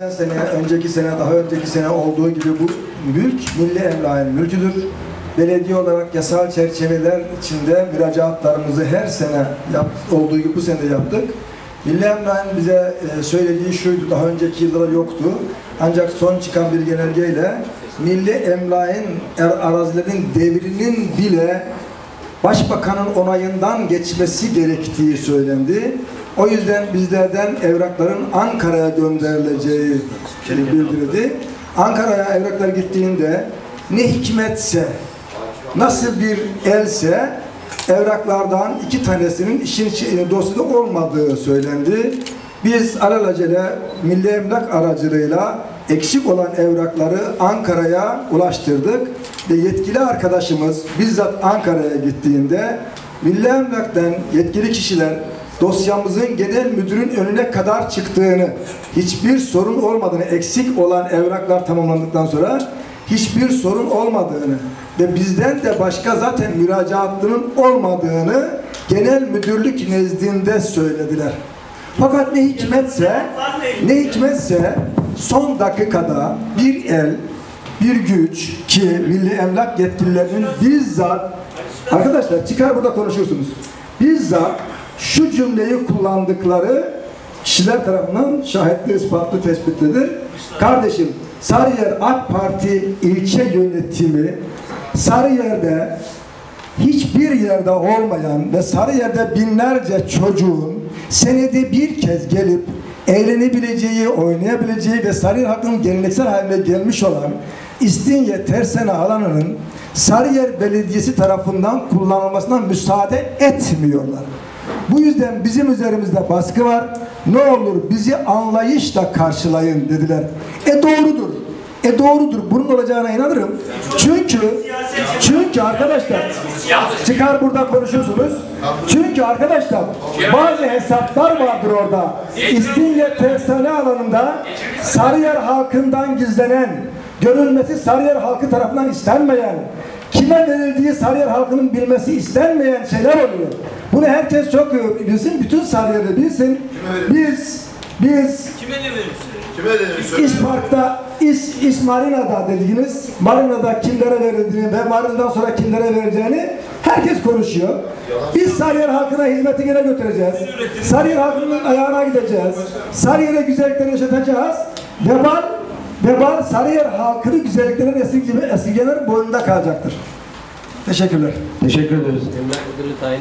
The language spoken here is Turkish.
Geçen sene, önceki sene, daha önceki sene olduğu gibi bu mülk milli emlakın mülküdür. Belediye olarak yasal çerçeveler içinde müracaatlarımızı her sene yap, olduğu gibi bu sene de yaptık. Milli emlakın bize e, söylediği şuydu, daha önceki yıllarda yoktu. Ancak son çıkan bir genelgeyle milli emlakın er- arazilerin devrinin bile Başbakanın onayından geçmesi gerektiği söylendi. O yüzden bizlerden evrakların Ankara'ya gönderileceği bildirildi. Ankara'ya evraklar gittiğinde ne hikmetse, nasıl bir else evraklardan iki tanesinin işin içi- dosyada olmadığı söylendi. Biz alelacele Milli Emlak aracılığıyla eksik olan evrakları Ankara'ya ulaştırdık ve yetkili arkadaşımız bizzat Ankara'ya gittiğinde Milli Emlak'tan yetkili kişiler dosyamızın genel müdürün önüne kadar çıktığını, hiçbir sorun olmadığını, eksik olan evraklar tamamlandıktan sonra hiçbir sorun olmadığını ve bizden de başka zaten müracaatlının olmadığını genel müdürlük nezdinde söylediler. Fakat ne hikmetse, ne hikmetse son dakikada bir el, bir güç ki Milli Emlak yetkililerinin bizzat, arkadaşlar çıkar burada konuşursunuz. Bizzat şu cümleyi kullandıkları kişiler tarafından şahitli ispatlı tespitlidir. Kardeşim Sarıyer AK Parti ilçe yönetimi Sarıyer'de hiçbir yerde olmayan ve Sarıyer'de binlerce çocuğun senede bir kez gelip eğlenebileceği, oynayabileceği ve Sarıyer halkının geleneksel haline gelmiş olan İstinye Tersane alanının Sarıyer Belediyesi tarafından kullanılmasına müsaade etmiyorlar. Bu yüzden bizim üzerimizde baskı var. Ne olur bizi anlayışla karşılayın dediler. E doğrudur. E doğrudur. Bunun olacağına inanırım. Çünkü çünkü arkadaşlar çıkar burada konuşuyorsunuz. Çünkü arkadaşlar bazı hesaplar vardır orada. İstinye tersane alanında Sarıyer halkından gizlenen, görülmesi Sarıyer halkı tarafından istenmeyen, kime verildiği Sarıyer halkının bilmesi istenmeyen şeyler oluyor. Bunu herkes çok bilsin, bütün Sarıyer'de bilsin. Biz biz Kime söyle. İş Park'ta, İş, İş Marina'da dediğiniz, Marina'da kimlere verildiğini ve Marina'dan sonra kimlere vereceğini herkes konuşuyor. Biz Sarıyer halkına hizmeti gene götüreceğiz. Sarıyer halkının ayağına gideceğiz. Sarıyer'e güzellikleri yaşatacağız. Vebal, vebal Sarıyer halkını güzelliklerin esirgeme, esirgemenin boynunda kalacaktır. Teşekkürler. Teşekkür ederiz. Emlak müdürlüğü tayin